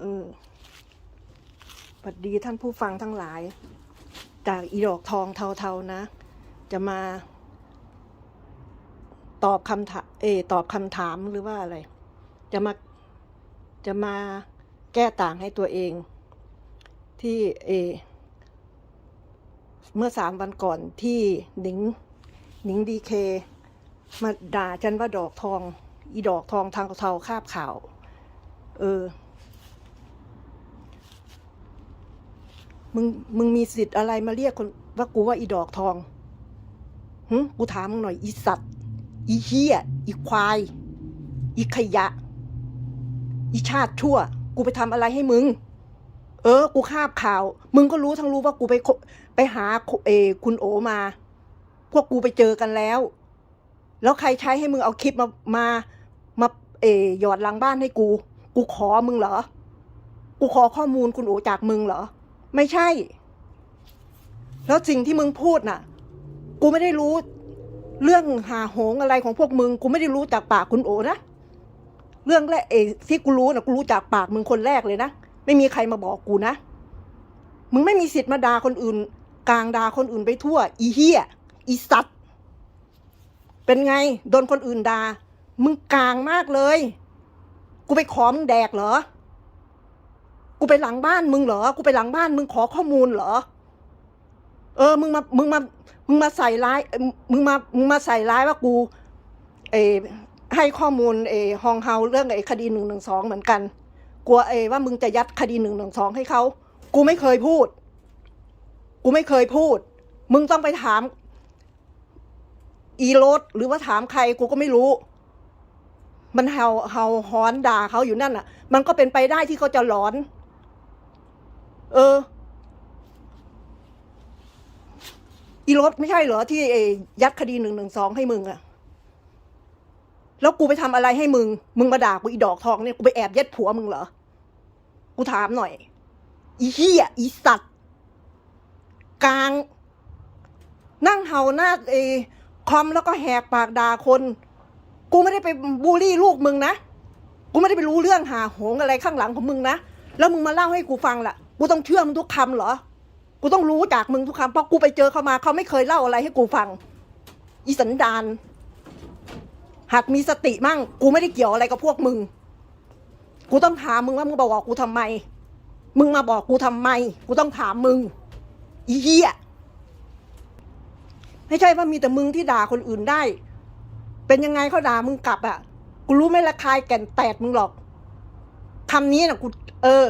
เออสวัสดีท่านผู้ฟังทั้งหลาย จากอีดอกทองเทาๆนะ จะมา ตอบคำถามเอตอบคำถามหรือว่าอะไร จะมาจะมาแก้ต่างให้ตัวเอง ที่เอ เมื่อสามวันก่อนที่หนิงหนิงดีเคมาด่าฉันว่าดอกทอง อีดอกทองทางเทาคาบข่าว เออ มึงมึงมีสิทธิ์อะไรมาเรียกคนว่ากูว่าอีดอกทองหึกูถามมึงหน่อยอีสัตว์ อีเฮียอีควาย อีขยะ อีชาติชั่ว กูไปทำอะไรให้มึง เออ กูคาบข่าว มึงก็รู้ทั้งรู้ว่ากูไปไปหาเอ คุณโอมา พวกกูไปเจอกันแล้ว แล้วใครใช้ให้มึงเอาคลิปมามามาเออหยอดหลังบ้านให้กู กูขอมึงเหรอ กูขอข้อมูลคุณโอจากมึงเหรอ ไม่ใช่ แล้วสิ่งที่มึงพูดน่ะ กูไม่ได้รู้ เรื่องหาโหงอะไรของพวกมึง กูไม่ได้รู้จากปากคุณโอนะเรื่องแรกเอที่กูรู้นะกูรู้จากปากมึงคนแรกเลยนะไม่มีใครมาบอกกูนะ มึงไม่มีสิทธิ์มาด่าคนอื่น กลางด่าคนอื่นไปทั่ว อีเฮียอีสัตว์เป็นไงโดนคนอื่นด่ามึงกลางมากเลย กูไปขอมึงแดกเหรอ ไปหลังบ้านมึงเหรอ กูไปหลังบ้านมึงขอข้อมูลเหรอ เออ มึงมา มึงมา มึงมาใส่ร้าย มึงมา มึงมาใส่ร้ายว่ากู เอให้ข้อมูลเอฮองเฮาเรื่องไอ้คดีหนึ่งหนึ่งสองเหมือนกัน กลัวเอว่ามึงจะยัดคดีหนึ่งหนึ่งสองให้เขา กูไม่เคยพูด กูไม่เคยพูด มึงต้องไปถาม อีโรดหรือว่าถามใครกูก็ไม่รู้มันเห่าเห่าหอนด่าเขาอยู่นั่นอะ มันก็เป็นไปได้ที่เขาจะหลอน เออ อีรถไม่ใช่เหรอที่เอยัดคดีหนึ่งหนึ่งสองให้มึงอะแล้วกูไปทำอะไรให้มึง มึงมาด่ากูอีดอกทองเนี่ยกูไปแอบยัดผัวมึงเหรอ กูถามหน่อย อีเหี้ยอีสัตว์กลาง นั่งเห่าหน้าเออคอมแล้วก็แหกปากด่าคน กูไม่ได้ไปบูลลี่ลูกมึงนะ กูไม่ได้ไปรู้เรื่องหาโหงอะไรข้างหลังของมึงนะ แล้วมึงมาเล่าให้กูฟังล่ะ กูต้องเชื่อมึงทุกคำเหรอ กูต้องรู้จากมึงทุกคำเพราะกูไปเจอเขามาเขาไม่เคยเล่าอะไรให้กูฟัง อีสันดานหากมีสติมั่ง กูไม่ได้เกี่ยวอะไรกับพวกมึง กูต้องถามมึงว่ามึงบอกกูทำไม มึงมาบอกกูทำไม กูต้องถามมึง อีเหี้ยไม่ใช่ว่ามีแต่มึงที่ด่าคนอื่นได้ เป็นยังไงเขาด่ามึงกลับอะ กูรู้ไม่ละคายแก่นแตกมึงหรอกคำนี้นะกู เออ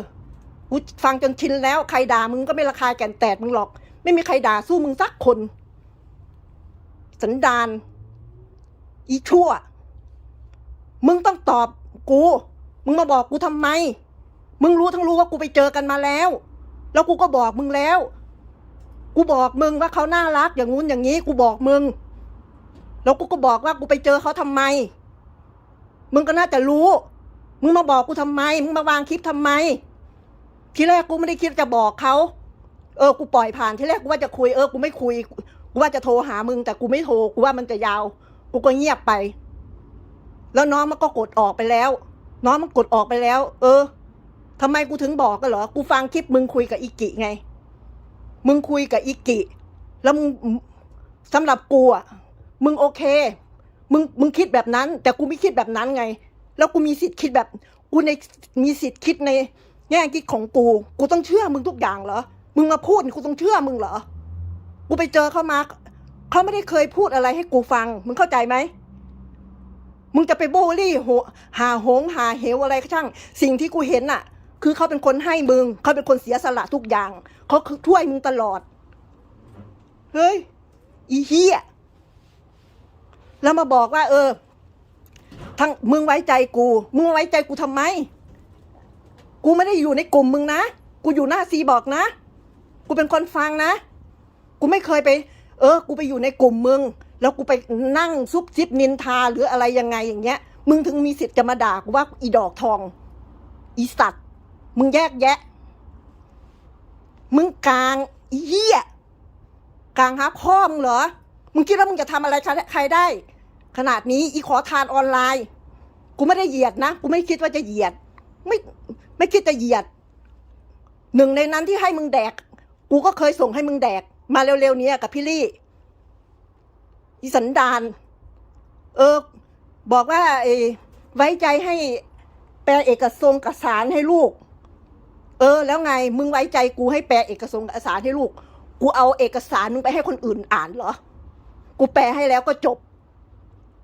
กูฟังจนชินแล้วใครด่ามึงก็ไม่ละคาแก่นแตกมึงหรอก ไม่มีใครด่าสู้มึงสักคน สันดาน อีชั่ว มึงต้องตอบกู มึงมาบอกกูทำไม มึงรู้ทั้งรู้ว่ากูไปเจอกันมาแล้ว แล้วกูก็บอกมึงแล้ว กูบอกมึงว่าเขาน่ารักอย่างงู้นอย่างนี้ กูบอกมึง แล้วกูก็บอกว่ากูไปเจอเขาทำไม มึงก็น่าจะรู้ มึงมาบอกกูทำไม มึงมาวางคลิปทำไม ทีแรกกูไม่ได้คิดจะบอกเขา เออ กูปล่อยผ่าน ทีแรกกูว่าจะคุย เออ กูไม่คุย กูว่าจะโทรหามึง แต่กูไม่โทร กูว่ามันจะยาว กูก็เงียบไป แล้วน้องมันก็กดออกไปแล้ว น้องมันกดออกไปแล้ว เออทำไมกูถึงบอกกันเหรอ กูฟังคลิปมึงคุยกับอิกิไง มึงคุยกับอิกิ แล้วมึงสำหรับกูอะ มึงโอเค มึง มึงคิดแบบนั้น แต่กูไม่คิดแบบนั้นไง แล้วกูมีสิทธิ์คิดแบบ กูใน มีสิทธิ์คิดใน แง่คิดของกู กูต้องเชื่อมึงทุกอย่างเหรอ มึงมาพูดกูต้องเชื่อมึงเหรอ กูไปเจอเขามาเขาไม่ได้เคยพูดอะไรให้กูฟัง มึงเข้าใจไหม มึงจะไปโบลี่หหาหงหาเหวอะไรก็ช่าง สิ่งที่กูเห็นน่ะ คือเขาเป็นคนให้มึง เขาเป็นคนเสียสละทุกอย่าง เขาคือช่วยมึงตลอด เฮ้ย อีเหี้ย แล้วมาบอกว่า เออ ทั้งมึงไว้ใจกู มึงไว้ใจกูทำไม กูไม่ได้อยู่ในกลุ่มมึงนะ กูอยู่หน้าซีบอกนะ กูเป็นคนฟังนะ กูไม่เคยไป เออ กูไปอยู่ในกลุ่มมึง แล้วกูไปนั่งซุบซิบนินทาหรืออะไรยังไงอย่างเงี้ย มึงถึงมีสิทธิ์จะมาด่ากูว่าอีดอกทอง อีสัตว์ มึงแยกแยะ มึงกลางอีเหี้ยกลางหาพ่อมึงเหรอ มึงคิดว่ามึงจะทำอะไรใครได้ ขนาดนี้อีขอทานออนไลน์ กูไม่ได้เหยียดนะ กูไม่คิดว่าจะเหยียด ไม่ ไม่คิดจะเหยียด หนึ่งในนั้นที่ให้มึงแดก กูก็เคยส่งให้มึงแดก มาเร็วๆนี้กับพี่ลี่อีสันดาน เออ บอกว่าเออไว้ใจให้แปลเอกสงค์เอกสารให้ลูก เออ แล้วไง มึงไว้ใจกูให้แปลเอกสงค์เอกสารให้ลูก กูเอาเอกสารมึงไปให้คนอื่นอ่านเหรอ กูแปลให้แล้วก็จบ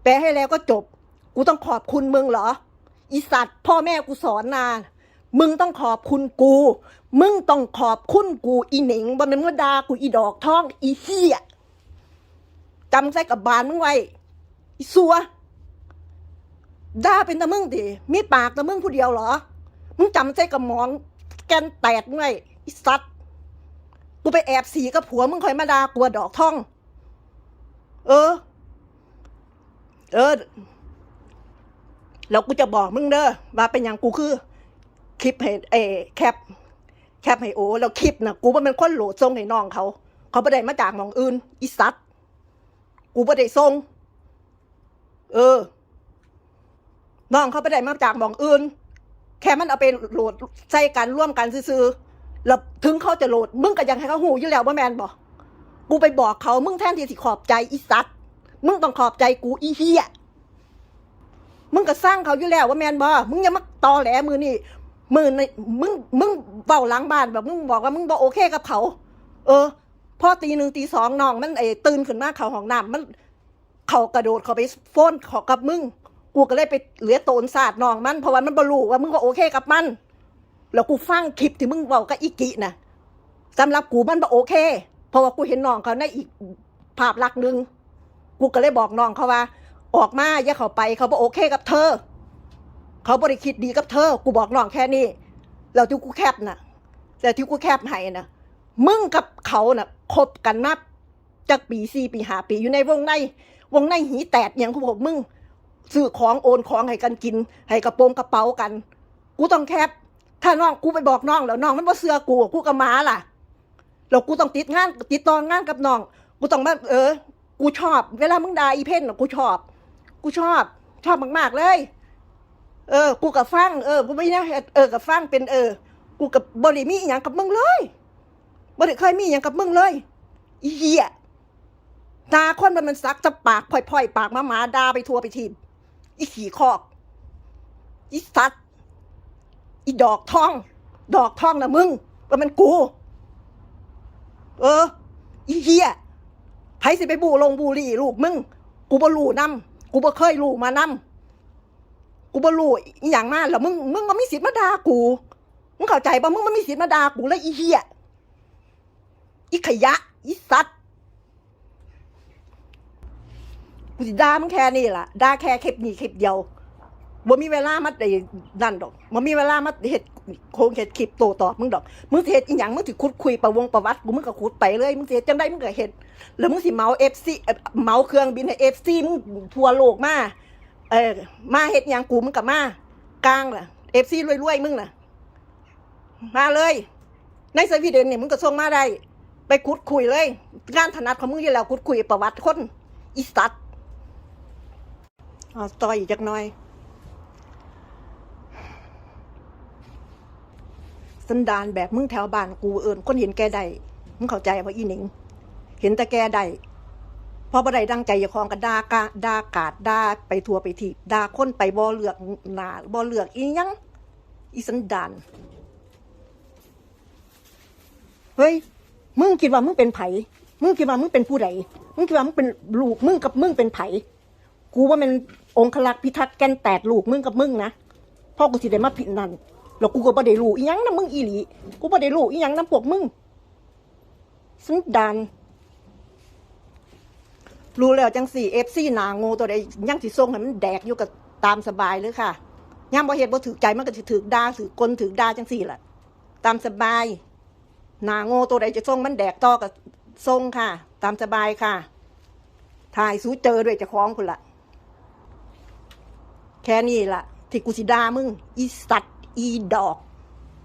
แปลให้แล้วก็จบ กูต้องขอบคุณมึงเหรอ อีสัตว์พ่อแม่กูสอนนา มึงต้องขอบคุณกู มึงต้องขอบคุณกูอีหนิงบ่แมันว่าดากูอีดอกท้องอีเหี้ยจำใส่กับบานมึงไว้อีสัวด่าเป็นตะมึงดิมีปากตะมึงผู้เดียวเหรอ มึงจำใส่กับหมอง แกนแตกมึงไว้อีสัตว์กูไปแอบสีกับผัวมึงคอยมาด่ากูว่าดอกท่อง เออ เออ แล้วกูจะบอกมึงเด้อว่าเป็นอย่างกูคือ คลิปให้เอแคปแคปให้โอแล้วคลิปนะกูว่าเป็นคนโหลดส่งให้น้องเขา เขาไม่ได้มาจากมองอื่นอีสัตกูไม่ได้ส่งเออ น้องเขาไม่ได้มาจากมองอื่น แค่มันเอาไปโหลดใส่กันร่วมกันซื้อๆแล้วถึงเขาจะโหลด มึงก็ยังให้เขาหูอยู่แล้วว่าแมนบอกกูไปบอกเขามึงแทนที่สิขอบใจอีสัตมึงต้องขอบใจกูอีเหี้ยมึงก็สร้างเขาอยู่แล้วว่าแมนบอมึงอย่ามาตอแหลมือนี่ มือในมึงมึงเบาหล้างบ้านแบบมึงบอกว่ามึงบอโอเคกับเขา เออพอตีหนึ่งตีสองน้องมันเออตื่นขึ้นมาเขาห้องน้ำมันเขากระโดดเขาไปโฟนขอกับมึงกูก็เลยไปเหลือโตนศาสตร์น้องมันเพราะว่ามันบรูว่ามึงก็โอเคกับมัน แล้วกูฟังคลิปที่มึงเว้ากับอีกินะสำหรับกูมันบ่โอเค เพราะว่ากูเห็นน้องเขาในอีกภาพลักษณ์หนึ่งกูก็เลยบอกน้องเขาว่า ออกมาอย่าเขาไปเขาบ่โอเคกับเธอ เขาบริคิดดีกับเธอ กูบอกน้องแค่นี้ แล้วที่กูแคบน่ะแต่ที่กูแคบให้น่ะมึงกับเขาน่ะคบกันมาจากปีสี่ปีหาปีอยู่ในวงใน วงในหีแตดอย่างของผมมึงซื้อของโอนของให้กันกิน ให้กระโปรงกระเป๋ากัน กูต้องแคบถ้าน้องกูไปบอกน้องแล้วน้องมันบ่าเสือกูกูก็มาล่ะแล้วกูต้องติดงานติดต่องานกับน้อง กูต้องมาเออ กูชอบ เวลามึงด่าอีเพ่นกูชอบ กูชอบ ชอบมากๆเลย เออ กูกับฟัง เออ กูไม่นะเออ กับฟังเป็น เออ กูกับบริมีอย่างกับมึงเลยบริเคยมีอย่างกับมึงเลยอีเหี้ยตาคนมันมันซักจะปากพ่อยๆ ปากมาหมาดาไปทัวไปทีมอีขี่คอก อีสัตว์ อีดอกทอง ดอกทองนะมึงว่ามันกู เออ อีเหี้ยไผสิไปบูลงบูรีลูกมึง กูบ่รู้นำกูบ่เคยรู้มานำ กูบ่รู้อีหยังมาแล้วมึงมึงมันมีสิทธิ์มาด่ากูมึงเข้าใจปะมึงมันมีสิทธิ์มาด่ากูเลยอีเหี้ยอีขยะอีสัตว์กูสิด่ามึงแค่นี้ล่ะด่าแค่คลิปนี้คลิปเดียวบ่มีเวลามาไอ้นั่นดอกบ่มีเวลามาเฮ็ดโครงเฮ็ดคลิปโตตอบมึงดอกมึงสิเฮ็ดอีหยังมึงสิขุดคุยประวงประวัติกูมึงก็ขุดไปเลยมึงสิเฮ็ดจังไดมึงก็เฮ็ดแล้วมึงสิเมา FC เอ่อเมาเครื่องบินให้ FC มึงทั่วโลกมา เออมาเฮ็ดยังกูมึงก็มากลางล่ะ FC รวยๆมึงน่ะ มาเลย ในสวีเดนเนี่ยมึงก็ส่งมาได้ ไปขุดคุยเลยงานถนัดของมึงอยู่แล้วขุดคุยประวัติคนอีสัตว์เอาต่ออีกจักหน่อย สันดานแบบมึงแถวบ้านกูเอิญคนเห็นแกได้มึงเข้าใจว่าอีหนิง เห็นแต่แกได้ พอบ่ได้ดังใจอย่าคองกันด่ากาด่ากาดด่าไปทัวไปทีบด่าคนไปบ่เลือกหนาบ่เลือกอีหยังอีสันดานเฮ้ยมึงคิดว่ามึงเป็นไผมึงคิดว่ามึงเป็นผู้ใดมึงคิดว่ามึงเป็นลูกมึงกับมึงเป็นไผกูว่ามันองคลักษ์พิทักษ์แกนแตดลูกมึงกับมึงนะพ่อกูสิได้มาผิดนั่นแล้วกูก็บ่ได้รู้อีหยังนะมึงอีหลีกูบ่ได้รู้อีหยังนะพวกมึงสันดาน รู้แล้วจังสี่เอฟซีนาง่ตัวใดยังสิส่งให้มันแดกอยู่กับตามสบายเลยค่ะย่ามบ่เฮ็ดบ่ถือใจมันก็ถือดาถือกลถือดาจังสี่แหละตามสบายนาง่ตัวใดจะส่งมันแดกต่อกับส่งค่ะ ตามสบายค่ะถ่ายสู้เจอด้วยจะคล้องคุณละแค่นี้ละที่กูสิดามึง อีสัตว์อีดอก